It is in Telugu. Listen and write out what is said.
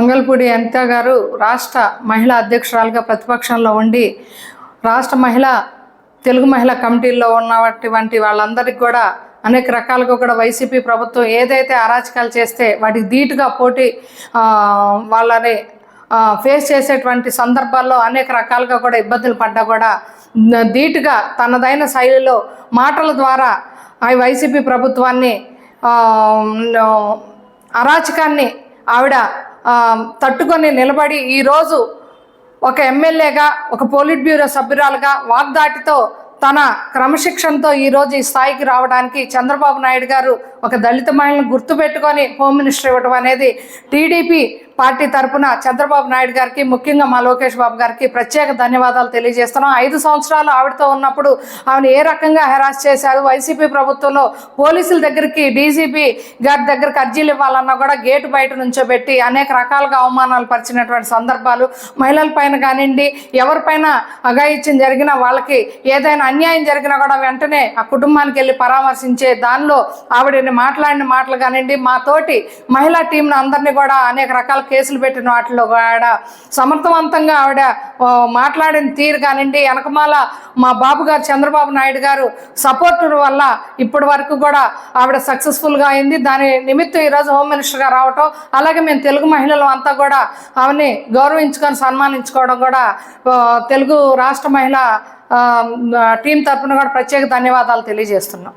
మంగళపూడి అనిత గారు రాష్ట్ర మహిళా అధ్యక్షురాలుగా ప్రతిపక్షంలో ఉండి రాష్ట్ర మహిళా తెలుగు మహిళా కమిటీల్లో ఉన్నటువంటి వాళ్ళందరికీ కూడా అనేక రకాలుగా కూడా వైసీపీ ప్రభుత్వం ఏదైతే అరాచకాలు చేస్తే వాటికి ధీటుగా పోటీ వాళ్ళని ఫేస్ చేసేటువంటి సందర్భాల్లో అనేక రకాలుగా కూడా ఇబ్బందులు పడ్డా కూడా ధీటుగా తనదైన శైలిలో మాటల ద్వారా ఆ వైసీపీ ప్రభుత్వాన్ని అరాచకాన్ని ఆవిడ తట్టుకొని నిలబడి ఈరోజు ఒక ఎమ్మెల్యేగా ఒక పోలిట్ బ్యూరో సభ్యురాలుగా వాగ్దాటితో తన క్రమశిక్షణతో ఈరోజు ఈ స్థాయికి రావడానికి చంద్రబాబు నాయుడు గారు ఒక దళిత మహిళను గుర్తుపెట్టుకొని హోమ్ మినిస్టర్ ఇవ్వడం అనేది టీడీపీ పార్టీ తరపున చంద్రబాబు నాయుడు గారికి ముఖ్యంగా మా లోకేష్ బాబు గారికి ప్రత్యేక ధన్యవాదాలు తెలియజేస్తున్నాం. ఐదు సంవత్సరాలు ఆవిడతో ఉన్నప్పుడు ఆమెను ఏ రకంగా హెరాస్ చేశారు? వైసీపీ ప్రభుత్వంలో పోలీసుల దగ్గరికి డీజీపీ గారి దగ్గరికి అర్జీలు ఇవ్వాలన్నా కూడా గేటు బయట నుంచోబెట్టి అనేక రకాలుగా అవమానాలు పరిచినటువంటి సందర్భాలు. మహిళల పైన కానివ్వండి ఎవరిపైన అఘాయిత్యం జరిగినా వాళ్ళకి ఏదైనా అన్యాయం జరిగినా కూడా వెంటనే ఆ కుటుంబానికి వెళ్ళి పరామర్శించే దానిలో ఆవిడని మాట్లాడిన మాటలు కానివ్వండి మా తోటి మహిళా టీంను అందరినీ కూడా అనేక రకాల కేసులు పెట్టిన వాటిలో కూడా సమర్థవంతంగా ఆవిడ మాట్లాడిన తీరు కానివ్వండి వెనకమాల మా బాబు గారు చంద్రబాబు నాయుడు గారు సపోర్ట్ వల్ల ఇప్పటి వరకు కూడా ఆవిడ సక్సెస్ఫుల్గా అయింది. దాని నిమిత్తం ఈరోజు హోమ్ మినిస్టర్గా రావటం అలాగే మేము తెలుగు మహిళలు అంతా కూడా ఆమెని గౌరవించుకొని సన్మానించుకోవడం కూడా తెలుగు రాష్ట్ర మహిళ టీం తరపున కూడా ప్రత్యేక ధన్యవాదాలు తెలియజేస్తున్నాం.